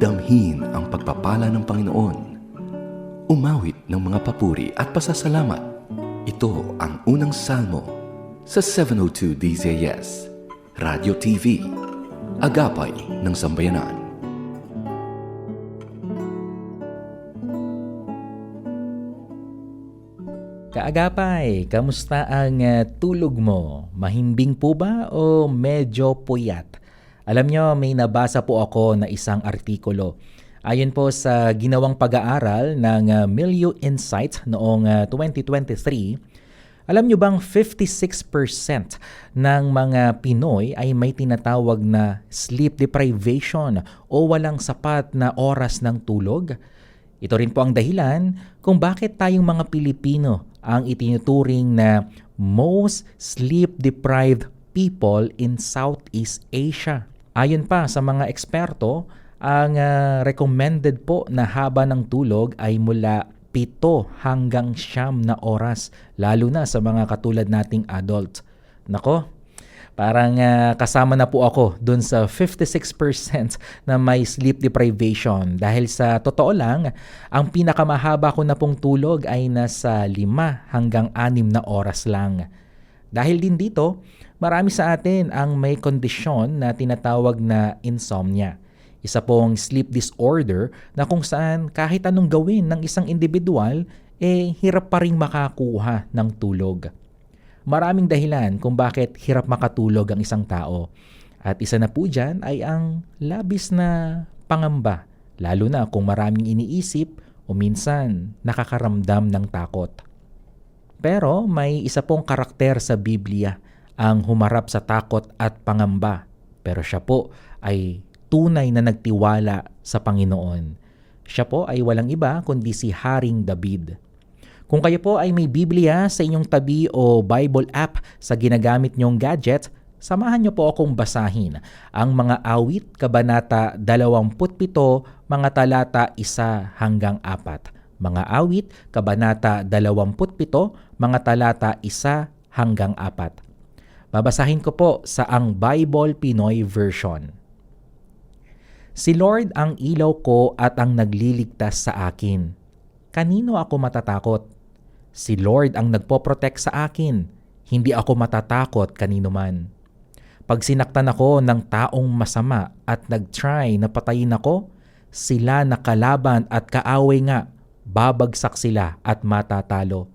Damhin ang pagpapala ng Panginoon. Umawit ng mga papuri at pasasalamat. Ito ang unang salmo sa 702 DZS, Radio TV, Agapay ng Sambayanan. Kaagapay, kamusta ang ah, tulog mo? Mahimbing po ba o medyo puyat? Alam nyo, may nabasa po ako na isang artikulo. Ayon po sa ginawang pag-aaral ng uh, Milieu Insight noong ah, 2023, alam nyo bang 56% ng mga Pinoy ay may tinatawag na sleep deprivation o walang sapat na oras ng tulog? Ito rin po ang dahilan kung bakit tayong mga Pilipino ang itinuturing na most sleep-deprived people in Southeast Asia. Ayon pa sa mga eksperto, ang ah, recommended po na haba ng tulog ay mula 7 hanggang siyam na oras, lalo na sa mga katulad nating adult. Nako, Parang ah, kasama na po ako dun sa 56% na may sleep deprivation dahil sa totoo lang, ang pinakamahaba ko na pong tulog ay nasa 5 hanggang 6 na oras lang. Dahil din dito, marami sa atin ang may kondisyon na tinatawag na insomnia. Isa pong sleep disorder na kung saan kahit anong gawin ng isang individual, eh hirap pa rin makakuha ng tulog. Maraming dahilan kung bakit hirap makatulog ang isang tao. At isa na po dyan ay ang labis na pangamba, lalo na kung maraming iniisip o minsan nakakaramdam ng takot. Pero may isa pong karakter sa Biblia ang humarap sa takot at pangamba. Pero siya po ay tunay na nagtiwala sa Panginoon. Siya po ay walang iba kundi si Haring David. Kung kayo po ay may Biblia sa inyong tabi o Bible app sa ginagamit nyong gadget, samahan niyo po akong basahin ang mga awit kabanata 27, mga talata 1 hanggang 4. Mga awit kabanata 27, mga talata 1 hanggang 4. Babasahin ko po sa ang Bible Pinoy version. Si Lord ang ilaw ko at ang nagliligtas sa akin. Kanino ako matatakot? Si Lord ang nagpoprotect sa akin. Hindi ako matatakot kanino man. Pag sinaktan ako ng taong masama at nag-try na patayin ako, sila na kalaban at kaaway nga, babagsak sila at matatalo.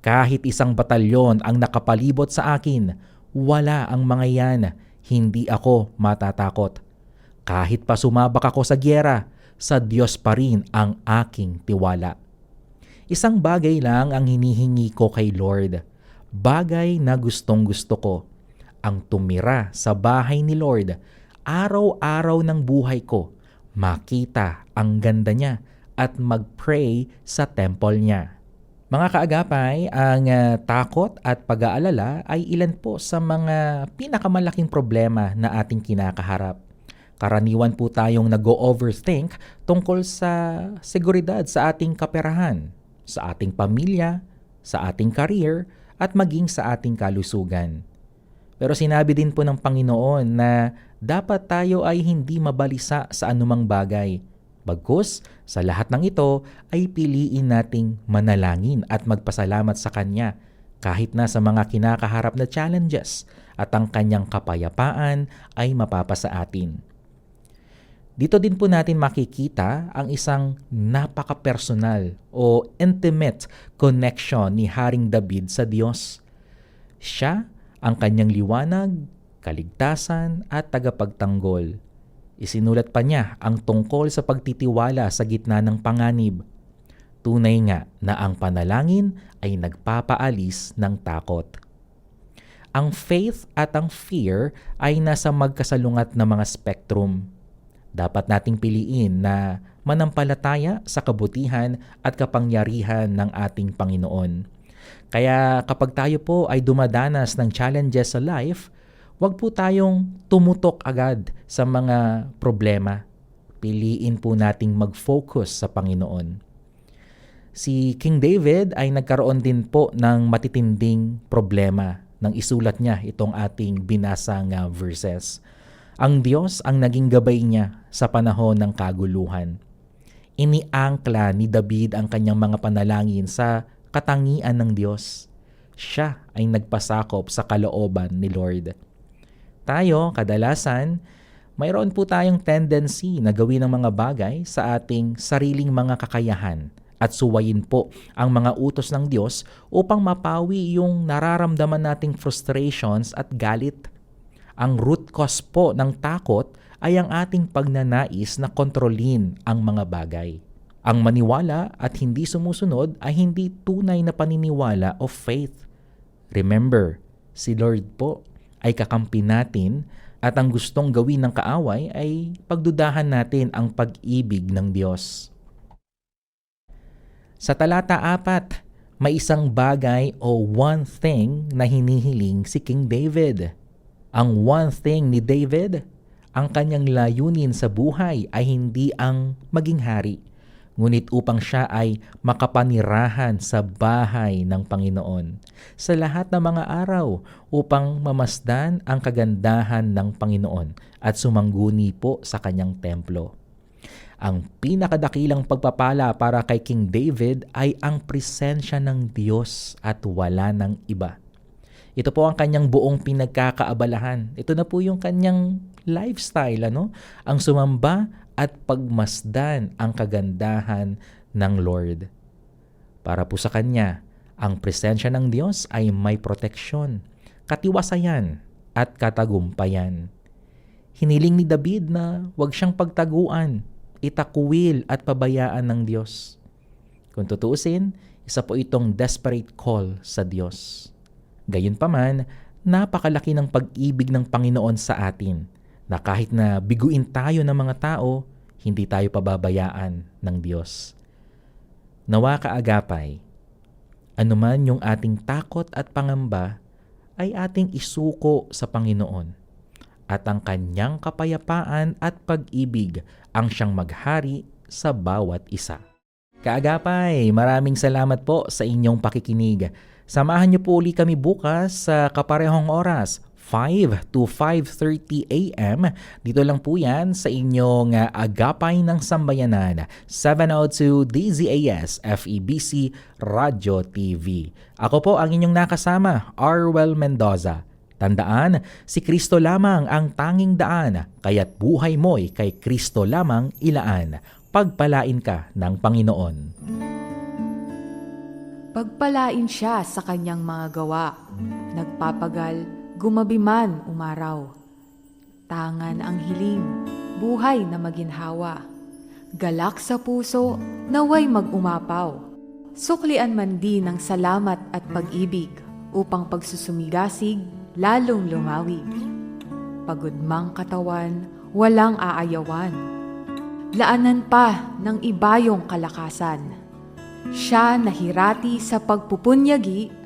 Kahit isang batalyon ang nakapalibot sa akin, wala ang mga yan, hindi ako matatakot. Kahit pa sumabak ako sa gyera, sa Diyos pa rin ang aking tiwala. Isang bagay lang ang hinihingi ko kay Lord. Bagay na gustong gusto ko. Ang tumira sa bahay ni Lord, araw-araw ng buhay ko, makita ang ganda niya at mag-pray sa temple niya. Mga kaagapay, ang ah, takot at pag-aalala ay ilan po sa mga pinakamalaking problema na ating kinakaharap. Karaniwan po tayong nag-overthink tungkol sa seguridad sa ating kaperahan, sa ating pamilya, sa ating career, at maging sa ating kalusugan. Pero sinabi din po ng Panginoon na dapat tayo ay hindi mabalisa sa anumang bagay. Bagkus, sa lahat ng ito ay piliin nating manalangin at magpasalamat sa Kanya kahit na sa mga kinakaharap na challenges at ang Kanyang kapayapaan ay mapapasa atin. Dito din po natin makikita ang isang napaka-personal o intimate connection ni Haring David sa Diyos. Siya ang kanyang liwanag, kaligtasan at tagapagtanggol. Isinulat pa niya ang tungkol sa pagtitiwala sa gitna ng panganib. Tunay nga na ang panalangin ay nagpapaalis ng takot. Ang faith at ang fear ay nasa magkasalungat na mga spectrum dapat nating piliin na manampalataya sa kabutihan at kapangyarihan ng ating Panginoon. Kaya kapag tayo po ay dumadanas ng challenges sa life, huwag po tayong tumutok agad sa mga problema. Piliin po nating mag-focus sa Panginoon. Si King David ay nagkaroon din po ng matitinding problema nang isulat niya itong ating binasang verses. Ang Diyos ang naging gabay niya sa panahon ng kaguluhan. Iniangkla ni David ang kanyang mga panalangin sa katangian ng Diyos. Siya ay nagpasakop sa kalooban ni Lord. Tayo, kadalasan, mayroon po tayong tendency na gawin ang mga bagay sa ating sariling mga kakayahan at suwayin po ang mga utos ng Diyos upang mapawi yung nararamdaman nating frustrations at galit. Ang root cause po ng takot ay ang ating pagnanais na kontrolin ang mga bagay. Ang maniwala at hindi sumusunod ay hindi tunay na paniniwala of faith. Remember, si Lord po ay kakampi natin at ang gustong gawin ng kaaway ay pagdudahan natin ang pag-ibig ng Diyos. Sa talata 4, may isang bagay o one thing na hinihiling si King David. Ang one thing ni David, ang kanyang layunin sa buhay ay hindi ang maging hari, ngunit upang siya ay makapanirahan sa bahay ng Panginoon sa lahat ng mga araw upang mamasdan ang kagandahan ng Panginoon at sumangguni po sa kanyang templo. Ang pinakadakilang pagpapala para kay King David ay ang presensya ng Diyos at wala ng iba. Ito po ang kanyang buong pinagkakaabalahan. Ito na po yung kanyang lifestyle, ano? Ang sumamba at pagmasdan ang kagandahan ng Lord. Para po sa kanya, ang presensya ng Diyos ay may proteksyon, katiwasayan at katagumpayan. Hiniling ni David na huwag siyang pagtaguan, itakuwil at pabayaan ng Diyos. Kung tutuusin, isa po itong desperate call sa Diyos. Gayunpaman, napakalaki ng pag-ibig ng Panginoon sa atin na kahit na biguin tayo ng mga tao, hindi tayo pababayaan ng Diyos. Nawa kaagapay, anuman yung ating takot at pangamba ay ating isuko sa Panginoon at ang kanyang kapayapaan at pag-ibig ang siyang maghari sa bawat isa. Kaagapay, maraming salamat po sa inyong pakikinig. Samahan niyo po uli kami bukas sa kaparehong oras, 5 to 5.30 a.m. Dito lang po yan sa inyong uh, Agapay ng Sambayanan, 702 DZAS FEBC Radio TV. Ako po ang inyong nakasama, Arwel Mendoza. Tandaan, si Kristo lamang ang tanging daan, kaya't buhay mo'y kay Kristo lamang ilaan. Pagpalain ka ng Panginoon. Pagpalain siya sa kanyang mga gawa. Nagpapagal, gumabi man umaraw. Tangan ang hiling, buhay na maginhawa. Galak sa puso, naway mag-umapaw. Suklian man din ng salamat at pag-ibig upang pagsusumigasig lalong lumawig. Pagod mang katawan, walang aayawan. Laanan pa ng ibayong kalakasan. Siya nahirati sa pagpupunyagi,